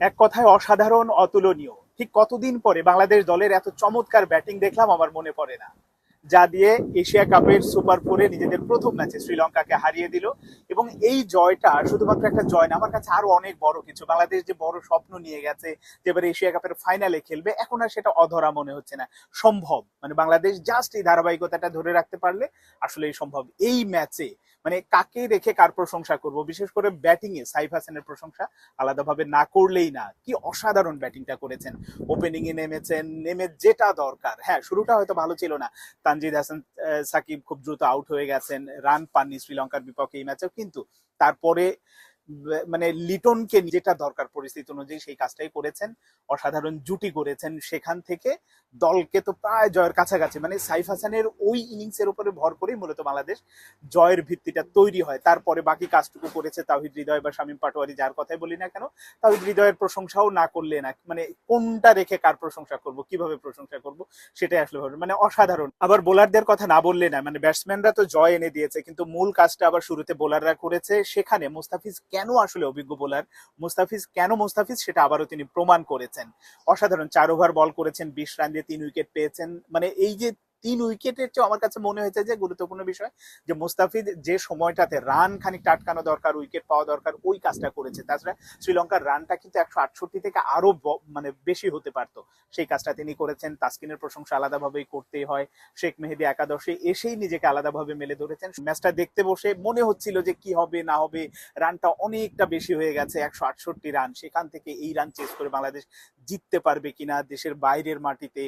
এক কথায় অসাধারণ, অতুলনীয়। ঠিক কতদিন পরে বাংলাদেশ দলের এত চমৎকার ব্যাটিং দেখলাম আমার মনে পড়ে না। যা দিয়ে এশিয়া কাপের সুপার ফোরে নিজেদের প্রথম ম্যাচে শ্রীলঙ্কাকে হারিয়ে দিল। এবং এই জয়টা শুধুমাত্র একটা জয় না, আমার কাছে আরও অনেক বড় কিছু। বাংলাদেশ যে বড় স্বপ্ন নিয়ে গেছে যে এবার এশিয়া কাপের ফাইনালে খেলবে, এখন আর সেটা অধরা মনে হচ্ছে না। সম্ভব। মানে বাংলাদেশ জাস্ট এই ধারাবাহিকতাটা ধরে রাখতে পারলে আসলে সম্ভব। এই ম্যাচে মানে কাকে রেখে কার প্রশংসা করব? বিশেষ করে ব্যাটিং এ সাইফ হাসানের প্রশংসা আলাদাভাবে না করলেই না। কি অসাধারণ ব্যাটিংটা করেছেন। ওপেনিং এ নেমেছেন, নেমে যেটা দরকার। হ্যাঁ শুরুটা হয়তো ভালো ছিল না। তানজিদ হাসান সাকিব খুব দ্রুত আউট হয়ে গেছেন। রান পাননি শ্রীলঙ্কার বিপক্ষে এই ম্যাচেও কিন্তু তারপরে মানে লিটনকে যেটা দরকার পরিস্থিতি অনুযায়ী সেই কাজটাই করেছেন, অসাধারণ জুটি করেছেন সেখান থেকে। দলকে তো প্রায় জয়ের কাছাকাছি মানে সাইফ হাসানের ওই ইনিংসের উপরে ভর করেই মূলত বাংলাদেশ জয়ের ভিত্তিটা তৈরি হয়। তারপরে বাকি কাজটুকু করেছে তাহিদ হৃদয় বা শামীম পাটোয়ারি, যার কথাই বলি না কেন তাহিদ হৃদয়ের প্রশংসাও না করলে না মানে কোনটা রেখে কার প্রশংসা করব, কীভাবে প্রশংসা করব, সেটাই আসলে মানে অসাধারণ। আবার বোলারদের কথা না বললে না মানে ব্যাটসম্যানরা তো জয় এনে দিয়েছে, কিন্তু মূল কাজটা আবার শুরুতে বোলাররা করেছে সেখানে, মুস্তাফিজ কেন আসলে অভিজ্ঞ বোলার মুস্তাফিজ, কেন মুস্তাফিজ সেটা আবারও তিনি প্রমাণ করেছেন। অসাধারণ চার ওভার বল করেছেন, বিশ রান দিয়ে তিন উইকেট পেয়েছেন। মানে এই যে তিন উইকেটের চেয়ে আমার কাছে মনে হয়েছে যে গুরুত্বপূর্ণ বিষয় যে মুস্তাফিজ যে সময়টাতে রান খানিক টাটকানো দরকার, উইকেট পাওয়া দরকার, ওই কাজটা করেছে। তাছাড়া শ্রীলঙ্কার রানটা কিন্তু একশো আটষট্টি থেকে আরও মানে বেশি হতে পারতো। সেই কাজটা তিনি করেছেন। তাসকিনের প্রশংসা আলাদাভাবেই করতেই হয়। শেখ মেহেদি একাদশে এসেই নিজেকে আলাদাভাবে মেলে ধরেছেন। ম্যাচটা দেখতে বসে মনে হচ্ছিল যে কি হবে, না হবে, রানটা অনেকটা বেশি হয়ে গেছে, একশো আটষট্টি রান। সেখান থেকে এই রান চেস করে বাংলাদেশ জিততে পারবে কিনা দেশের বাইরের মাটিতে,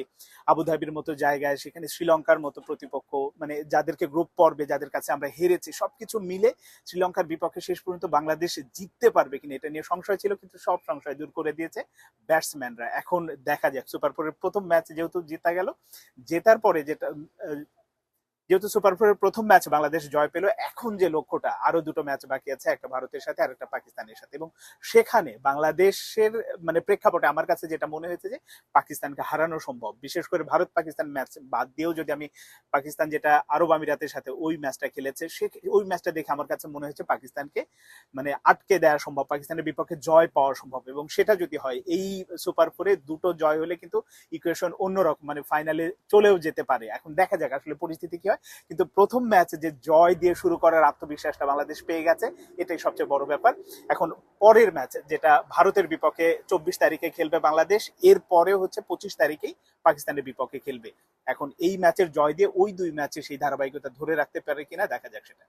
আবুধাবির মতো জায়গায়, সেখানে শ্রীলঙ্কার মতো প্রতিপক্ষ মানে যাদেরকে গ্রুপ পর্বে যাদের কাছে আমরা হেরেছি, সবকিছু মিলে শ্রীলঙ্কার বিপক্ষে শেষ পর্যন্ত বাংলাদেশ জিততে পারবে কিনা এটা নিয়ে সংশয় ছিল, কিন্তু সব সংশয় দূর করে দিয়েছে ব্যাটসম্যানরা এখন দেখা যাক সুপার ফোরের প্রথম ম্যাচ যেহেতু জেতা গেল, জেতার পরে যেটা যেহেতু সুপার ফোরের প্রথম ম্যাচ বাংলাদেশ জয় পেল, এখন যে লক্ষ্যটা, আরও দুটো ম্যাচ বাকি আছে, একটা ভারতের সাথে আর একটা পাকিস্তানের সাথে। এবং সেখানে বাংলাদেশের মানে প্রেক্ষাপটে আমার কাছে যেটা মনে হয়েছে যে, পাকিস্তানকে হারানো সম্ভব। বিশেষ করে ভারত পাকিস্তান ম্যাচ বাদ দিয়েও যদি আমি পাকিস্তান যেটা আরব আমিরাতের সাথে ওই ম্যাচটা খেলেছে, সে ওই ম্যাচটা দেখে আমার কাছে মনে হয়েছে পাকিস্তানকে মানে আটকে দেওয়া সম্ভব, পাকিস্তানের বিপক্ষে জয় পাওয়া সম্ভব। এবং সেটা যদি হয়, এই সুপার ফোরে দুটো জয় হলে কিন্তু ইকুয়েশন অন্যরকম মানে ফাইনালে চলেও যেতে পারে। এখন দেখা যাক আসলে পরিস্থিতি কি হয় কিন্তু প্রথম ম্যাচে যে জয় দিয়ে শুরু করার আত্মবিশ্বাসটা বাংলাদেশ পেয়ে গেছে, এটাই সবচেয়ে বড় ব্যাপার। এখন পরের ম্যাচ, যেটা ভারতের বিপক্ষে চব্বিশ তারিখে খেলবে বাংলাদেশ, এর পরে হচ্ছে পঁচিশ তারিখেই পাকিস্তানের বিপক্ষে খেলবে। এখন এই ম্যাচের জয় দিয়ে ওই দুই ম্যাচে সেই ধারাবাহিকতা ধরে রাখতে পারে কিনা, দেখা যাক সেটা।